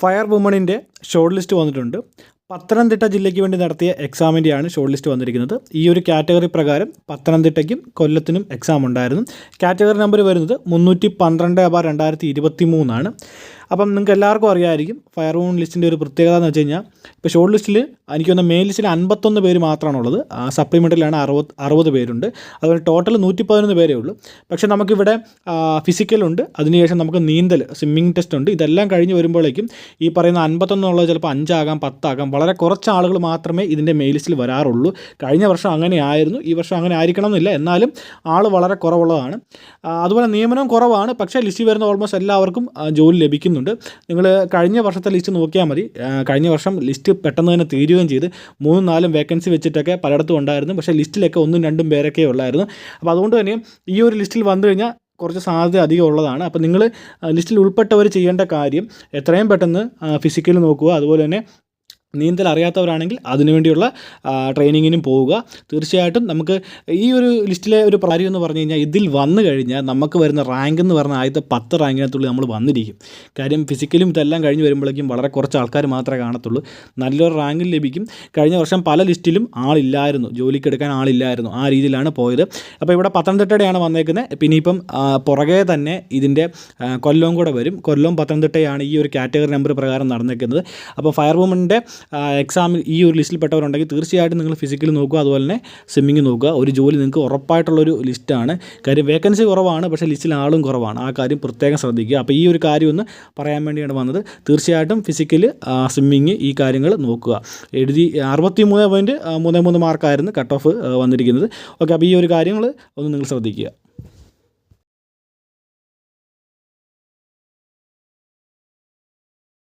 Fire വുമണിന്റെ short list വന്നിട്ടുണ്ട്. പത്തനംതിട്ട ജില്ലയ്ക്ക് വേണ്ടി നടത്തിയ എക്സാമിന്റെയാണ് ഷോർട്ട് ലിസ്റ്റ് വന്നിരിക്കുന്നത്. ഈ ഒരു കാറ്റഗറി പ്രകാരം പത്തനംതിട്ടയ്ക്കും കൊല്ലത്തിനും എക്സാം ഉണ്ടായിരുന്നു. കാറ്റഗറി നമ്പർ വരുന്നത് മുന്നൂറ്റി പന്ത്രണ്ട് ബാർ രണ്ടായിരത്തി ഇരുപത്തി മൂന്നാണ് അപ്പം നിങ്ങൾക്ക് എല്ലാവർക്കും അറിയാമായിരിക്കും ഫയർ വൂൺ ലിസ്റ്റിന്റെ ഒരു പ്രത്യേകത എന്ന് വെച്ച് കഴിഞ്ഞാൽ ഇപ്പോൾ ഷോർട്ട് ലിസ്റ്റിൽ എനിക്ക് തോന്നുന്ന മെയിൻ ലിസ്റ്റിൽ അൻപത്തൊന്ന് പേര് മാത്രമാണുള്ളത്. സപ്ലിമെന്ററിലാണ് അറുപത് അറുപത് പേരുണ്ട്. അതുപോലെ ടോട്ടൽ നൂറ്റി പതിനൊന്ന് പേരേ ഉള്ളൂ. പക്ഷേ നമുക്കിവിടെ ഫിസിക്കലുണ്ട് അതിനുശേഷം നമുക്ക് നീന്തൽ സ്വിമ്മിങ് ടെസ്റ്റ് ഉണ്ട്. ഇതെല്ലാം കഴിഞ്ഞ് വരുമ്പോഴേക്കും ഈ പറയുന്ന അൻപത്തൊന്നുള്ളത് ചിലപ്പോൾ അഞ്ചാകാം പത്താകാം വളരെ കുറച്ച് ആളുകൾ മാത്രമേ ഇതിന്റെ മെയിൻ ലിസ്റ്റിൽ വരാറുള്ളൂ. കഴിഞ്ഞ വർഷം അങ്ങനെ ആയിരുന്നു. ഈ വർഷം അങ്ങനെ ആയിരിക്കണം എന്നില്ല എന്നാലും ആൾ വളരെ കുറവുള്ളതാണ്. അതുപോലെ നിയമനം കുറവാണ്. പക്ഷേ ലിസ്റ്റിൽ വരുന്ന ഓൾമോസ്റ്റ് എല്ലാവർക്കും ജോലി ജോലി ലഭിക്കുന്നുണ്ട് നിങ്ങൾ കഴിഞ്ഞ വർഷത്തെ ലിസ്റ്റ് നോക്കിയാൽ മതി. കഴിഞ്ഞ വർഷം ലിസ്റ്റ് പെട്ടെന്ന് തന്നെ തീരുകയും ചെയ്ത് മൂന്നും നാലും വേക്കൻസി വെച്ചിട്ടൊക്കെ പലയിടത്തും ഉണ്ടായിരുന്നു. പക്ഷേ ലിസ്റ്റിലൊക്കെ ഒന്നും രണ്ടും പേരൊക്കെ ഉള്ളായിരുന്നു. അപ്പോൾ അതുകൊണ്ട് തന്നെ ഈ ഒരു ലിസ്റ്റിൽ വന്നു കഴിഞ്ഞാൽ കുറച്ച് സാധ്യത അധികം ഉള്ളതാണ്. അപ്പോൾ നിങ്ങൾ ലിസ്റ്റിൽ ഉൾപ്പെട്ടവർ ചെയ്യേണ്ട കാര്യം എത്രയും പെട്ടെന്ന് ഫിസിക്കലി നോക്കുക. അതുപോലെ തന്നെ നീന്തൽ അറിയാത്തവരാണെങ്കിൽ അതിനുവേണ്ടിയുള്ള ട്രെയിനിങ്ങിനും പോവുക. തീർച്ചയായിട്ടും നമുക്ക് ഈ ഒരു ലിസ്റ്റിലെ ഒരു കാര്യം എന്ന് പറഞ്ഞു കഴിഞ്ഞാൽ ഇതിൽ വന്നു കഴിഞ്ഞാൽ നമുക്ക് വരുന്ന റാങ്ക് എന്ന് പറഞ്ഞാൽ ആദ്യത്തെ പത്ത് റാങ്കിനകത്തുള്ളിൽ നമ്മൾ വന്നിരിക്കും. കാര്യം ഫിസിക്കലും ഇതെല്ലാം കഴിഞ്ഞ് വരുമ്പോഴേക്കും വളരെ കുറച്ച് ആൾക്കാർ മാത്രമേ കാണത്തുള്ളൂ. നല്ലൊരു റാങ്കിൽ ലഭിക്കും. കഴിഞ്ഞ വർഷം പല ലിസ്റ്റിലും ആളില്ലായിരുന്നു. ജോലിക്ക് എടുക്കാൻ ആളില്ലായിരുന്നു. ആ രീതിയിലാണ് പോയത്. അപ്പോൾ ഇവിടെ പത്തനംതിട്ടയുടെയാണ് വന്നേക്കുന്നത്. പിന്നെ ഇപ്പം പുറകെ തന്നെ ഇതിന്റെ കൊല്ലവും കൂടെ വരും. കൊല്ലവും പത്തനംതിട്ടയാണ് ഈ ഒരു കാറ്റഗറി നമ്പർ പ്രകാരം നടന്നേക്കുന്നത്. അപ്പോൾ ഫയർ വുമണിന്റെ എക്സാമിൽ ഈ ഒരു ലിസ്റ്റിൽപ്പെട്ടവരുണ്ടെങ്കിൽ തീർച്ചയായിട്ടും നിങ്ങൾ ഫിസിക്കൽ നോക്കുക അതുപോലെ തന്നെ സ്വിമ്മിങ് നോക്കുക. ഒരു ജോലി നിങ്ങൾക്ക് ഉറപ്പായിട്ടുള്ളൊരു ലിസ്റ്റാണ് കാര്യം വേക്കൻസി കുറവാണ് പക്ഷേ ലിസ്റ്റിൽ ആളും കുറവാണ്. ആ കാര്യം പ്രത്യേകം ശ്രദ്ധിക്കുക. അപ്പോൾ ഈ ഒരു കാര്യം ഒന്ന് പറയാൻ വേണ്ടിയാണ് വന്നത്. തീർച്ചയായിട്ടും ഫിസിക്കൽ സ്വിമ്മിങ് ഈ കാര്യങ്ങൾ നോക്കുക. എഴുതി അറുപത്തി മൂന്ന് പോയിന്റ് മൂന്ന് മൂന്ന് മാർക്കായിരുന്നു കട്ട് ഓഫ് വന്നിരിക്കുന്നത്. ഓക്കെ അപ്പോൾ ഈ ഒരു കാര്യങ്ങൾ ഒന്ന് നിങ്ങൾ ശ്രദ്ധിക്കുക.